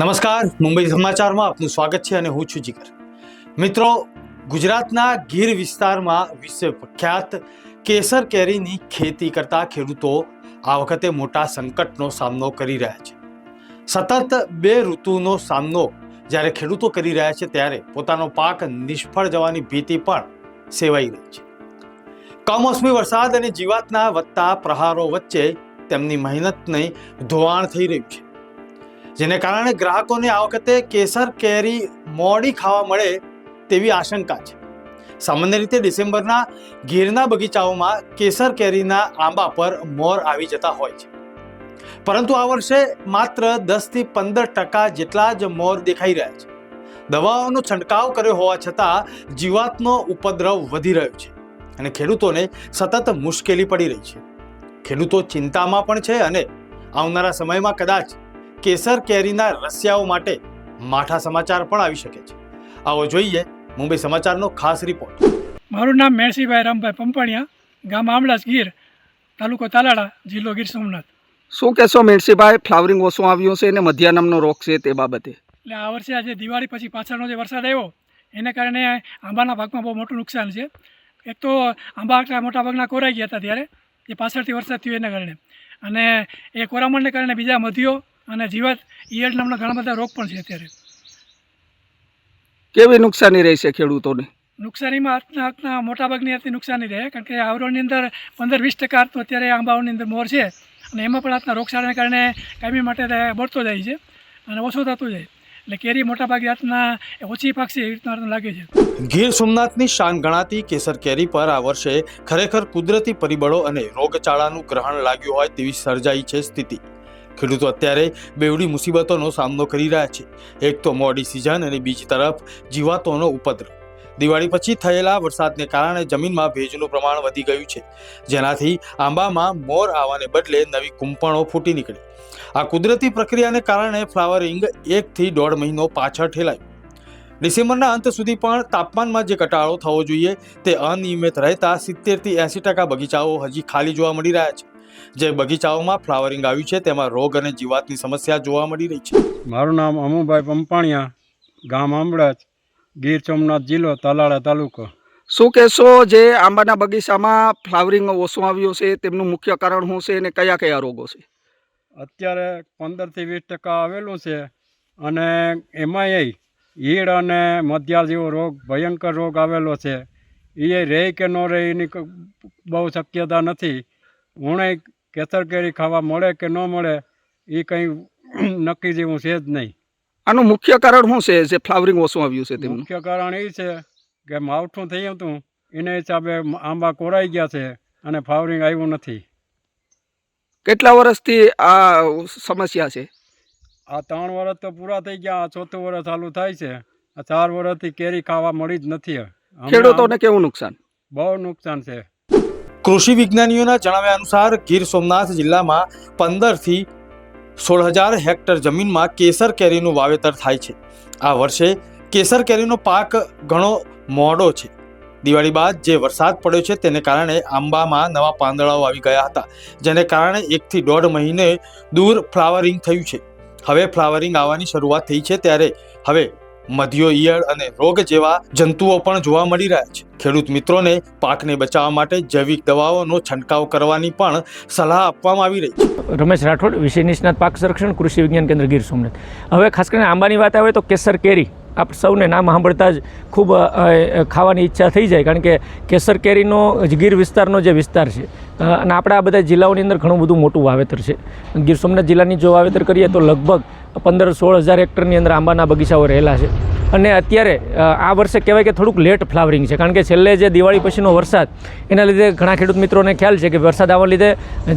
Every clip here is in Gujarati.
નમસ્કાર, મુંબઈ સમાચારમાં આપનું સ્વાગત છે અને હું છું જીગર. મિત્રો, ગુજરાતના ગીર વિસ્તારમાં વિશ્વ પ્રખ્યાત કેસર કેરીની ખેતી કરતા ખેડૂતો આ વખતે મોટા સંકટનો સામનો કરી રહ્યા છે. સતત બે ઋતુનો સામનો જ્યારે ખેડૂતો કરી રહ્યા છે ત્યારે પોતાનો પાક નિષ્ફળ જવાની ભીતિ પણ સેવાઈ રહી છે. કમોસમી વરસાદ અને જીવાતના વધતા પ્રહારો વચ્ચે તેમની મહેનતને ધોવાણ થઈ રહ્યું છે. જેને કારણે ગ્રાહકોને આ વખતે કેસર, કેરી, મોડી ખાવા મળે તેવી આશંકા છે. સામાન્ય રીતે ડિસેમ્બરના ગીરના બગીચાઓમાં કેસર, કેરીના આંબા પર મોર આવી જતા હોય છે. પરંતુ આ વર્ષે માત્ર દસથી પંદર ટકા જેટલા જ મોર દેખાઈ રહ્યા છે. દવાઓનો છંટકાવ કર્યો હોવા છતાં જીવાતનો ઉપદ્રવ વધી રહ્યો છે અને ખેડૂતોને સતત મુશ્કેલી પડી રહી છે. ખેડૂતો ચિંતામાં પણ છે અને આવનારા સમયમાં કદાચ કેસર કેરીના રસિયાઓ માટે માઠા સમાચાર પણ આવી શકે છે. આવો જોઈએ મુંબઈ સમાચારનો ખાસ રિપોર્ટ. મારું નામ મેણસીભાઈ રામભાઈ પંપાણિયા ગામ આમલાસ ગીર તાલુકો તાલાળા જિલ્લો ગીર સોમનાથ. શું કહેશો મેળસીભાઈ ફ્લાવરિંગ ઓછું આવ્યું છે અને મધ્યાહનમનો રોગ છે તે બાબતે? એટલે આ વર્ષે આજે દિવાળી પછી પાછળનો જે વરસાદ આવ્યો એને કારણે આંબાના ભાગમાં બહુ મોટું નુકસાન છે. એક તો આંબા આટલા મોટા ભાગના કોરાઈ ગયા હતા ત્યારે એ પાછળથી વરસાદ થયો એના કારણે. અને એ કોરામણને કારણે બીજા મધ્યો અને જીવાત ઈયળ નામના ઘણા બધા રોગ પણ છે અત્યારે. કેવી નુકસાની રહેશે ખેડૂતોને? નુકસાનીમાં હાથના હાથના મોટાભાગની અત્યારે નુકસાની રહે કારણ કે આવરણની અંદર પંદર વીસ ટકા તો અત્યારે આંબાઓની અંદર મોર છે અને એમાં પણ હાથના રોગચાળાને કારણે કાયમી માટે બળતો જાય છે અને ઓછો થતો જાય. એટલે કેરી મોટાભાગે હાથના ઓછી પાકશે એવી રીતના લાગે છે. ગીર સોમનાથની શાન ગણાતી કેસર કેરી પર આ વર્ષે ખરેખર કુદરતી પરિબળો અને રોગચાળાનું ગ્રહણ લાગ્યું હોય તેવી સર્જાઈ છે સ્થિતિ. ખેડૂતો અત્યારે બેવડી મુસીબતોનો સામનો કરી રહ્યા છે. એક તો મોડી સિઝન અને બીજી તરફ જીવાતોનો ઉપદ્રવ. દિવાળી પછી થયેલા વરસાદને કારણે જમીનમાં ભેજનું પ્રમાણ વધી ગયું છે. જેનાથી આંબામાં મોર આવવાને બદલે નવી કુંપણો ફૂટી નીકળી. આ કુદરતી પ્રક્રિયાને કારણે ફ્લાવરિંગ એકથી દોઢ મહિનો પાછળ ઠેલાયું. ડિસેમ્બરના અંત સુધી પણ તાપમાનમાં જે ઘટાડો થવો જોઈએ તે અનિયમિત રહેતા સિત્તેરથી એંસી ટકા બગીચાઓ હજી ખાલી જોવા મળી રહ્યા છે. જે બગીચાઓમાં ફ્લાવરિંગ આવ્યું છે તેમાં રોગ અને જીવાતની સમસ્યા જોવા મળી રહી છે. મારું નામ અમુભાઈ પંપાણિયા ગામ આંબળાજ ગીર સોમનાથ જિલ્લો તાલાળા તાલુકો. શું કહેશો જે આંબાના બગીચામાં ફ્લાવરિંગ ઓછું આવ્યું છે તેમનું મુખ્ય કારણ શું છે અને કયા કયા રોગો છે? અત્યારે પંદરથી વીસ ટકા આવેલું છે અને એમાંય ઈડ અને મધ્યાલ જેવો રોગ ભયંકર રોગ આવેલો છે. એ રહે કે ન રહે એની બહુ શક્યતા નથી. ઉણે કેસર કેરી ખાવા મળે કે ન મળે એ કંઈ નક્કી જેવું છે જ નહીં. આનું મુખ્ય કારણ શું છે? જે ફ્લાવરિંગ ઓછું આવ્યું છે તેનું મુખ્ય કારણ એ છે કે માવઠું થઈ હતું એને હિસાબે આંબા કોરાઈ ગયા છે અને ફ્લાવરિંગ આવ્યું નથી. કેટલા વર્ષથી આ સમસ્યા છે? આ ત્રણ વર્ષ તો પૂરા થઈ ગયા આ ચોથું વર્ષ ચાલુ થાય છે. આ ચાર વર્ષથી કેરી ખાવા મળી જ નથી. ખેડૂતોને કેવું નુકસાન? બહુ નુકસાન છે. કૃષિ વિજ્ઞાનીઓના જણાવ્યા અનુસાર ગીર સોમનાથ જિલ્લામાં પંદરથી સોળ હજાર હેક્ટર જમીનમાં કેસર કેરીનું વાવેતર થાય છે. આ વર્ષે કેસર કેરીનો પાક ઘણો મોડો છે. દિવાળી બાદ જે વરસાદ પડ્યો છે તેને કારણે આંબામાં નવા પાંદડાઓ આવી ગયા હતા, જેને કારણે એકથી દોઢ મહિને દૂર ફ્લાવરિંગ થયું છે. હવે ફ્લાવરિંગ આવવાની શરૂઆત થઈ છે ત્યારે હવે મધ્યો ઈયળ અને રોગ જેવા જંતુઓ પણ જોવા મળી રહ્યા છે. ખેડૂત મિત્રોને પાકને બચાવવા માટે જૈવિક દવાઓનો છંટકાવ કરવાની પણ સલાહ આપવામાં આવી રહી છે. રમેશ રાઠોડ વિષય નિષ્ણાત પાક સંરક્ષણ, કૃષિ વિજ્ઞાન કેન્દ્ર ગીર સોમનાથ. હવે ખાસ કરીને આંબાની વાત આવે તો કેસર કેરી. આપ સૌને નામ સાંભળતા જ ખૂબ ખાવાની ઈચ્છા થઈ જાય, કારણ કે કેસર કેરીનો ગીર વિસ્તારનો જે વિસ્તાર છે અને આપણા આ બધા જિલ્લાઓની અંદર ઘણું બધું મોટું વાવેતર છે. ગીર સોમનાથ જિલ્લાની જો વાવેતર કરીએ તો લગભગ પંદર સોળ હજાર હેક્ટરની અંદર આંબાના બગીચાઓ રહેલા છે. અને અત્યારે આ વર્ષે કહેવાય કે થોડુંક લેટ ફ્લાવરિંગ છે, કારણ કે છેલ્લે જે દિવાળી પછીનો વરસાદ, એના લીધે ઘણા ખેડૂત મિત્રોને ખ્યાલ છે કે વરસાદ આવવાના લીધે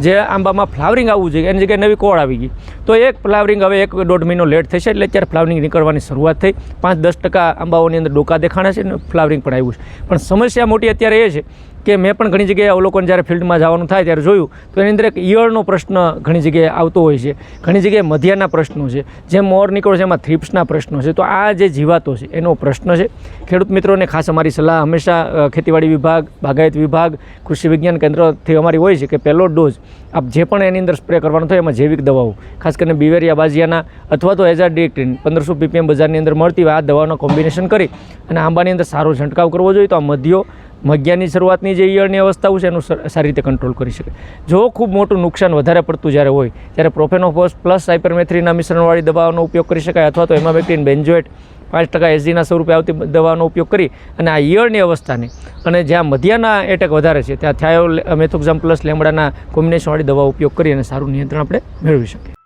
જે આંબામાં ફ્લાવરિંગ આવવું જોઈએ, એની જગ્યાએ નવી કોળ આવી ગઈ. તો એક ફ્લાવરિંગ હવે એક દોઢ મહિનો લેટ થશે એટલે અત્યારે ફ્લાવરિંગ નીકળવાની શરૂઆત થઈ. પાંચ દસ ટકા આંબાઓની અંદર ડોકા દેખાણા છે ને ફ્લાવરિંગ પણ આવ્યું છે. પણ સમસ્યા મોટી અત્યારે એ છે કે મેં પણ ઘણી જગ્યાએ અવલોકન જ્યારે ફિલ્ડમાં જવાનું થાય ત્યારે જોયું, તો એની અંદર એક ઈયળનો પ્રશ્ન ઘણી જગ્યાએ આવતો હોય છે. ઘણી જગ્યાએ મધ્યાના પ્રશ્નો છે. જેમ મોર નીકળો છે, એમાં થ્રિપ્સના પ્રશ્નો છે. તો આ જે જીવાતો છે, એનો પ્રશ્ન છે. ખેડૂત મિત્રોને ખાસ અમારી સલાહ હંમેશા ખેતીવાડી વિભાગ, બાગાયત વિભાગ, કૃષિ વિજ્ઞાન કેન્દ્રથી અમારી હોય છે કે પહેલો ડોઝ આપ જે પણ એની અંદર સ્પ્રે કરવાનો થાય એમાં જૈવિક દવાઓ, ખાસ કરીને બિવેરિયા બાજિયાના અથવા તો એઝા ડિએક્ટિન પંદરસો પીપીએમ બજારની અંદર મળતી હોય, આ દવાનો કોમ્બિનેશન કરી અને આંબાની અંદર સારો છંટકાવ કરવો જોઈએ. તો આ મધ્યો મગ્યાની શરૂઆતની જે ઈયળની અવસ્થાઓ છે એનું સારી રીતે કંટ્રોલ કરી શકે. જો ખૂબ મોટું નુકસાન વધારે પડતું જ્યારે હોય, ત્યારે પ્રોફેનોફોસ પ્લસ સાયપરમેથ્રીના મિશ્રણવાળી દવાઓનો ઉપયોગ કરી શકાય અથવા તો એમાબેક્ટિન બેન્જોએટ પાંચ ટકા એસજીના સ્વરૂપે આવતી દવાનો ઉપયોગ કરી અને આ ઈયળની અવસ્થાને અને જ્યાં મધ્યાના એટેક વધારે છે, ત્યાં થાયો મેથોક્ઝામ પ્લસ લેમડાના કોમ્બિનેશનવાળી દવા ઉપયોગ કરી અને સારું નિયંત્રણ આપણે મેળવી શકીએ.